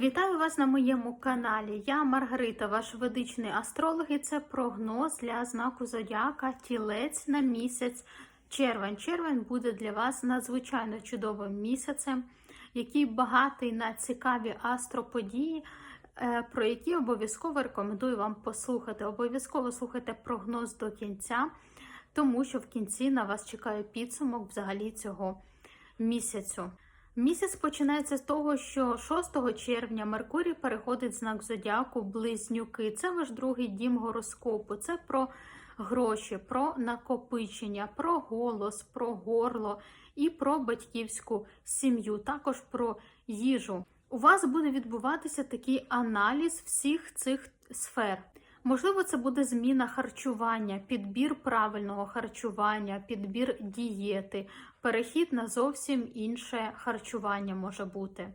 Вітаю вас на моєму каналі. Я Маргарита, ваш ведичний астролог, і це прогноз для знаку Зодіака Тілець на місяць червень. Червень буде для вас надзвичайно чудовим місяцем, який багатий на цікаві астроподії, е, про які обов'язково рекомендую вам послухати. Обов'язково слухайте прогноз до кінця, тому що в кінці на вас чекає підсумок взагалі цього місяцю. Місяць починається з того, що 6 червня Меркурій переходить знак зодіаку Близнюки. Це ваш другий дім гороскопу. Це про гроші, про накопичення, про голос, про горло і про батьківську сім'ю, також про їжу. У вас буде відбуватися такий аналіз всіх цих сфер. Можливо, це буде зміна харчування, підбір правильного харчування, підбір дієти, перехід на зовсім інше харчування може бути.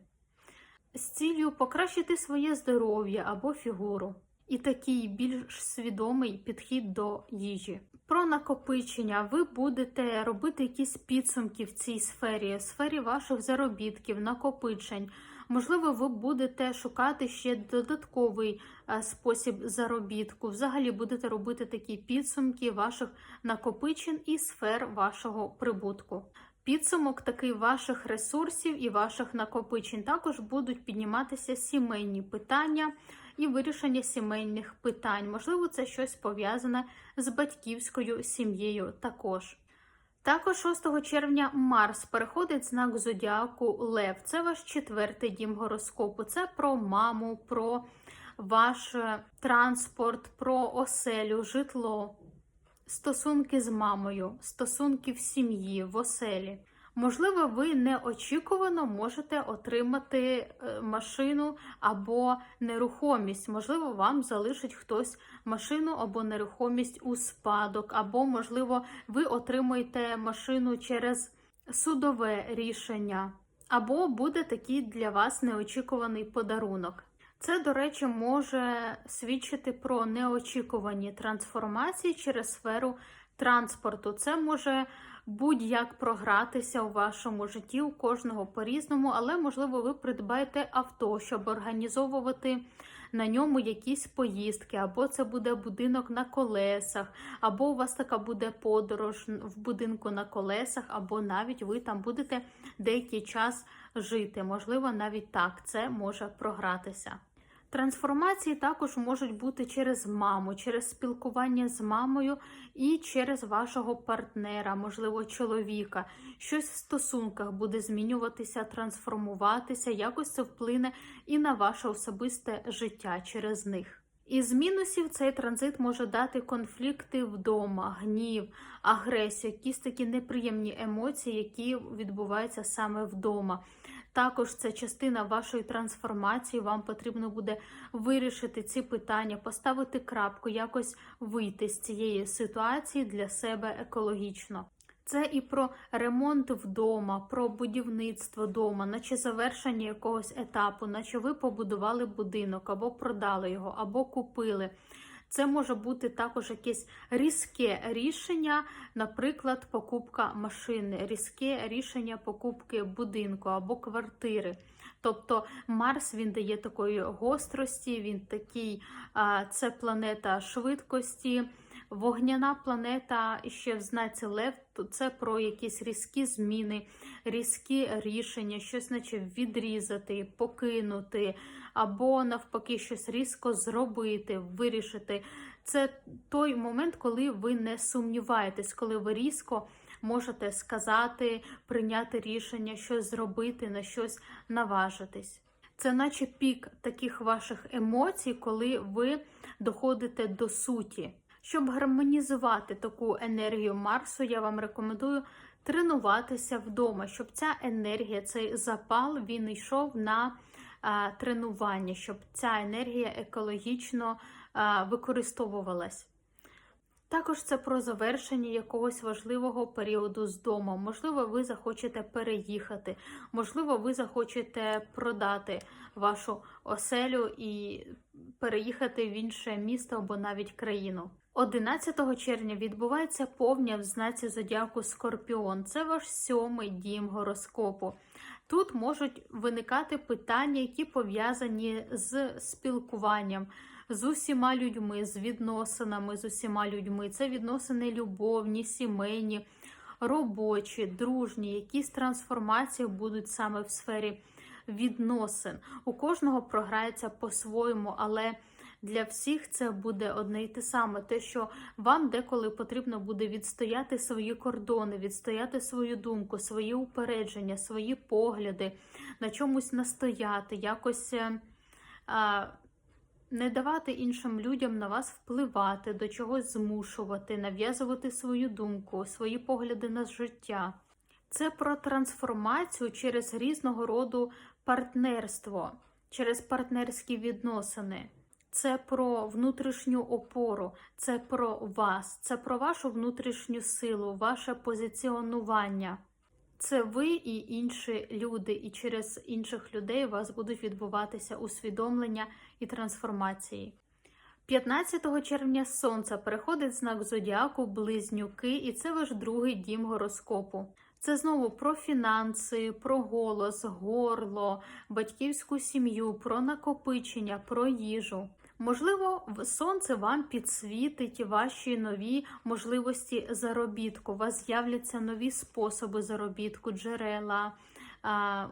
З ціллю покращити своє здоров'я або фігуру. І такий більш свідомий підхід до їжі. Про накопичення ви будете робити якісь підсумки в цій сфері, сфері ваших заробітків, накопичень. Можливо, ви будете шукати ще додатковий е, спосіб заробітку. Взагалі будете робити такі підсумки ваших накопичень і сфер вашого прибутку. Підсумок такий ваших ресурсів і ваших накопичень. Також будуть підніматися сімейні питання і вирішення сімейних питань. Можливо, це щось пов'язане з батьківською сім'єю також. Також 6 червня Марс переходить знак зодіаку Лев. Це ваш четвертий дім гороскопу. Це про маму, про ваш е, транспорт, про оселю, житло, стосунки з мамою, стосунки в сім'ї, в оселі. Можливо, ви неочікувано можете отримати е, машину або нерухомість. Можливо, вам залишить хтось машину або нерухомість у спадок, або, можливо, ви отримаєте машину через судове рішення, або буде такий для вас неочікуваний подарунок. Це, до речі, може свідчити про неочікувані трансформації через сферу транспорту. Це може будь-як програтися у вашому житті, у кожного по-різному, але, можливо, ви придбаєте авто, щоб організовувати на ньому якісь поїздки, або це буде будинок на колесах, або у вас така буде подорож в будинку на колесах, або навіть ви там будете деякий час жити. Можливо, навіть так це може програтися. Трансформації також можуть бути через маму, через спілкування з мамою і через вашого партнера, можливо, чоловіка. Щось в стосунках буде змінюватися, трансформуватися, якось це вплине і на ваше особисте життя через них. Із мінусів цей транзит може дати конфлікти вдома, гнів, агресію, якісь такі неприємні емоції, які відбуваються саме вдома. Також це частина вашої трансформації. Вам потрібно буде вирішити ці питання, поставити крапку, якось вийти з цієї ситуації для себе екологічно. Це і про ремонт вдома, про будівництво вдома, наче завершення якогось етапу, наче ви побудували будинок або продали його, або купили. Це може бути також якесь різке рішення, наприклад, покупка машини, різке рішення покупки будинку або квартири. Тобто Марс він дає такої гострості, він такий, це планета швидкості. Вогняна планета ще в знаці Лев, це про якісь різкі зміни, різкі рішення, щось наче відрізати, покинути, або навпаки, щось різко зробити, вирішити. Це той момент, коли ви не сумніваєтесь, коли ви різко можете сказати, прийняти рішення, щось зробити, на щось наважитись. Це наче пік таких ваших емоцій, коли ви доходите до суті. Щоб гармонізувати таку енергію Марсу, я вам рекомендую тренуватися вдома, щоб ця енергія, цей запал він йшов на тренування, щоб ця енергія екологічно використовувалась. Також це про завершення якогось важливого періоду з дому. Можливо, ви захочете переїхати, можливо, ви захочете продати вашу оселю і переїхати в інше місто або навіть країну. 11 червня відбувається повня в знаці зодіаку Скорпіон. Це ваш сьомий дім гороскопу. Тут можуть виникати питання, які пов'язані з спілкуванням з усіма людьми, з відносинами з усіма людьми. Це відносини любовні, сімейні, робочі, дружні, якісь трансформації будуть саме в сфері відносин. У кожного програється по-своєму, але для всіх це буде одне і те саме. Те, що вам деколи потрібно буде відстояти свої кордони, відстояти свою думку, свої упередження, свої погляди, на чомусь настояти, якось. е, а, не давати іншим людям на вас впливати, до чогось змушувати, нав'язувати свою думку, свої погляди на життя. Це про трансформацію через різного роду партнерство, через партнерські відносини. Це про внутрішню опору, це про вас, це про вашу внутрішню силу, ваше позиціонування. Це ви і інші люди, і через інших людей у вас будуть відбуватися усвідомлення і трансформації. 15 червня сонце переходить знак зодіаку Близнюки, і це ваш другий дім гороскопу. Це знову про фінанси, про голос, горло, батьківську сім'ю, про накопичення, про їжу. Можливо, сонце вам підсвітить ваші нові можливості заробітку. У вас з'являться нові способи заробітку, джерела.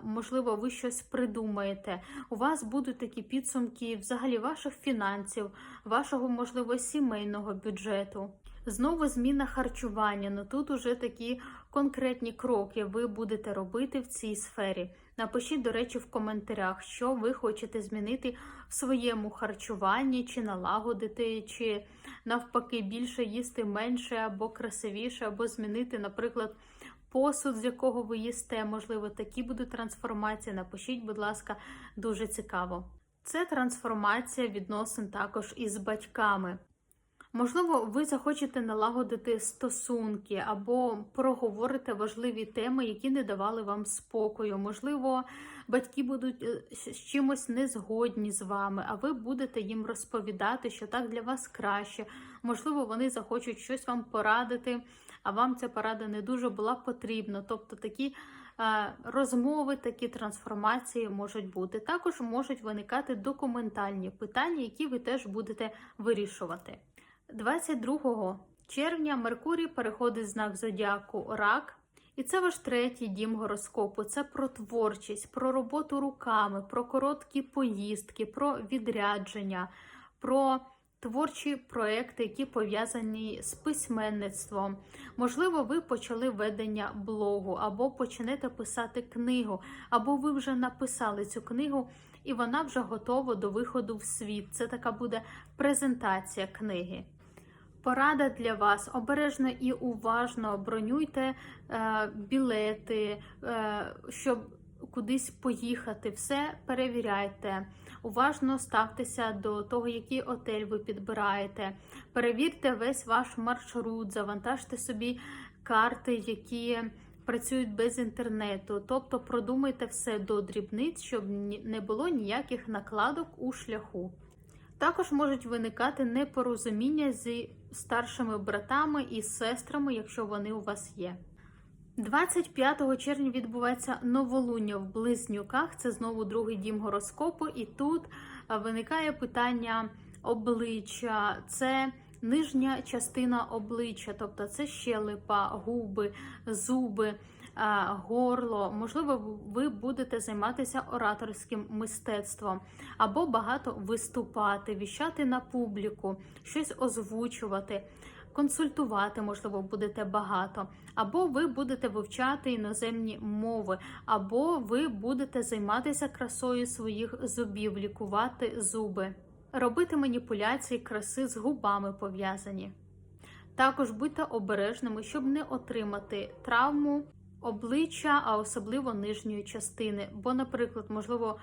Можливо, ви щось придумаєте. У вас будуть такі підсумки взагалі ваших фінансів, вашого, можливо, сімейного бюджету. Знову зміна харчування. Ну тут уже такі конкретні кроки ви будете робити в цій сфері. Напишіть, до речі, в коментарях, що ви хочете змінити в своєму харчуванні, чи налагодити, чи навпаки більше їсти менше або красивіше, або змінити, наприклад, посуд, з якого ви їсте. Можливо, такі будуть трансформації. Напишіть, будь ласка, дуже цікаво. Це трансформація відносин також із батьками. Можливо, ви захочете налагодити стосунки або проговорите важливі теми, які не давали вам спокою. Можливо, батьки будуть е, з чимось не згодні з вами, а ви будете їм розповідати, що так для вас краще. Можливо, вони захочуть щось вам порадити, а вам ця порада не дуже була потрібна. Тобто такі е, розмови, такі трансформації можуть бути. Також можуть виникати документальні питання, які ви теж будете вирішувати. 22 червня Меркурій переходить знак зодіаку Рак, і це ваш третій дім гороскопу. Це про творчість, про роботу руками, про короткі поїздки, про відрядження, про творчі проекти, які пов'язані з письменництвом. Можливо, ви почали ведення блогу, або почнете писати книгу, або ви вже написали цю книгу. І вона вже готова до виходу в світ. Це така буде презентація книги. Порада для вас обережно і уважно бронюйте е, білети, е, щоб кудись поїхати. Все перевіряйте. Уважно ставтеся до того, який отель ви підбираєте. Перевірте весь ваш маршрут, завантажте собі карти, які працюють без інтернету. Тобто продумайте все до дрібниць, щоб не було ніяких накладок у шляху. Також можуть виникати непорозуміння зі старшими братами і сестрами, якщо вони у вас є. 25 червня відбувається новолуння в близнюках. Це знову другий дім гороскопу, і тут виникає питання обличчя. Це нижня частина обличчя, тобто це щелепа, губи, зуби, горло. Можливо, ви будете займатися ораторським мистецтвом або багато виступати, віщати на публіку, щось озвучувати. Консультувати, можливо, будете багато, або ви будете вивчати іноземні мови, або ви будете займатися красою своїх зубів, лікувати зуби, робити маніпуляції краси з губами пов'язані. Також будьте обережними, щоб не отримати травму обличчя, а особливо нижньої частини. Бо, наприклад, можливо,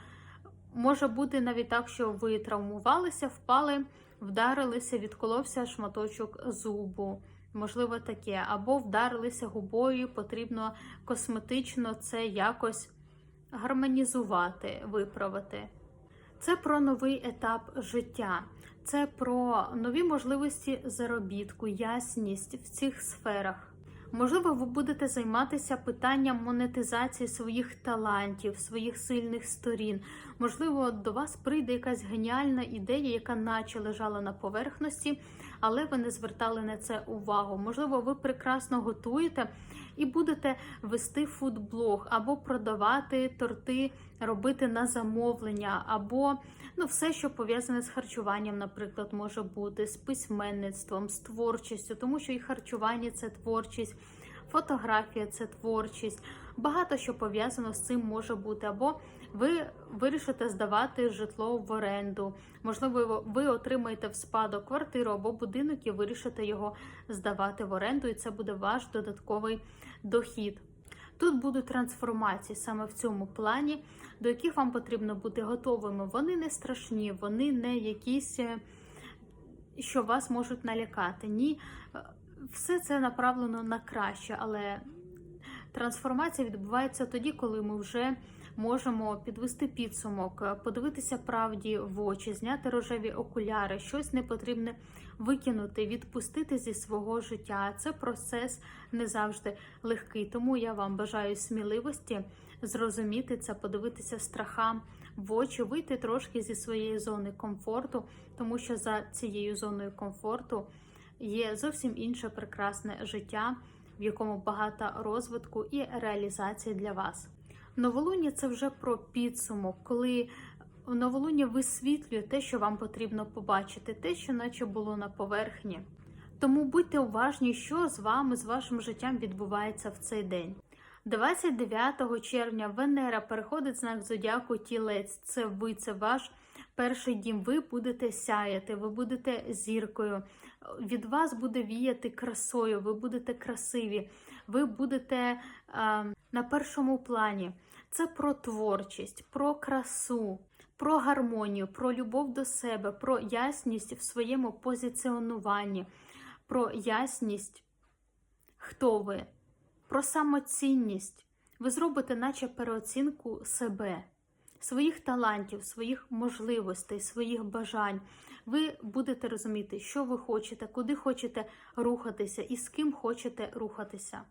може бути навіть так, що ви травмувалися, впали, вдарилися, відколовся шматочок зубу. Можливо, таке, або вдарилися губою, потрібно косметично це якось гармонізувати, виправити. Це про новий етап життя, це про нові можливості заробітку, ясність в цих сферах. Можливо, ви будете займатися питанням монетизації своїх талантів, своїх сильних сторін. Можливо, до вас прийде якась геніальна ідея, яка наче лежала на поверхності, але ви не звертали на це увагу. Можливо, ви прекрасно готуєте і будете вести фудблог або продавати торти, робити на замовлення, або ну, все, що пов'язане з харчуванням, наприклад, може бути з письменництвом, з творчістю, тому що і харчування це творчість. Фотографія це творчість, багато що пов'язано з цим може бути. Або ви вирішите здавати житло в оренду. Можливо, ви отримаєте в спадок квартиру або будинок і вирішите його здавати в оренду, і це буде ваш додатковий дохід. Тут будуть трансформації саме в цьому плані, до яких вам потрібно бути готовими. Вони не страшні, вони не якісь, е, що вас можуть налякати. Ні, е, все це направлено на краще, але трансформація відбувається тоді, коли ми вже можемо підвести підсумок, е, подивитися правді в очі, зняти рожеві окуляри, щось непотрібне викинути, відпустити зі свого життя. Це процес не завжди легкий. Тому я вам бажаю сміливості зрозуміти це, подивитися страхам в очі, вийти трошки зі своєї зони комфорту, тому що за цією зоною комфорту є зовсім інше прекрасне життя, в якому багато розвитку і реалізації для вас. Новолуння це вже про підсумок, коли новолуння висвітлює те, що вам потрібно побачити, те, що наче було на поверхні. Тому будьте уважні, що з вами, з вашим життям відбувається в цей день. 29 червня Венера переходить знак зодіаку Тілець. Це ви, це ваш перший дім. Ви будете сяяти, ви будете зіркою. Від вас буде віяти красою, ви будете красиві, ви будете е, на першому плані. Це про творчість, про красу, про гармонію, про любов до себе, про ясність в своєму позиціонуванні, про ясність, хто ви, про самоцінність. Ви зробите, наче переоцінку себе, своїх талантів, своїх можливостей, своїх бажань. Ви будете розуміти, що ви хочете, куди хочете рухатися і з ким хочете рухатися.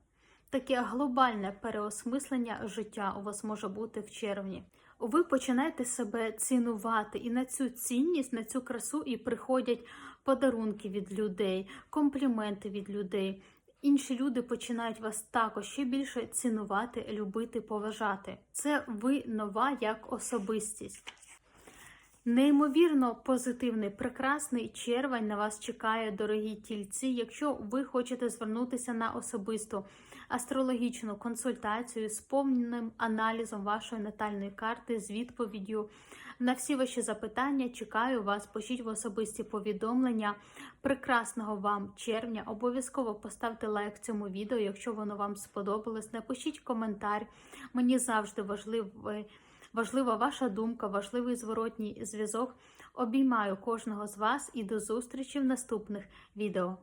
Таке глобальне переосмислення життя у вас може бути в червні. Ви починаєте себе цінувати, і на цю цінність, на цю красу і приходять подарунки від людей, компліменти від людей. Інші люди починають вас також ще більше цінувати, любити, поважати. Це ви нова як особистість. Неймовірно позитивний, прекрасний червень на вас чекає, дорогі тільці. Якщо ви хочете звернутися на особисту астрологічну консультацію з повним аналізом вашої натальної карти, з відповіддю на всі ваші запитання, чекаю вас. Пишіть в особисті повідомлення. Прекрасного вам червня! Обов'язково поставте лайк цьому відео, якщо воно вам сподобалось. Напишіть коментар. Мені завжди важливий. Важлива ваша думка, важливий зворотній зв'язок. Обіймаю кожного з вас і до зустрічі в наступних відео.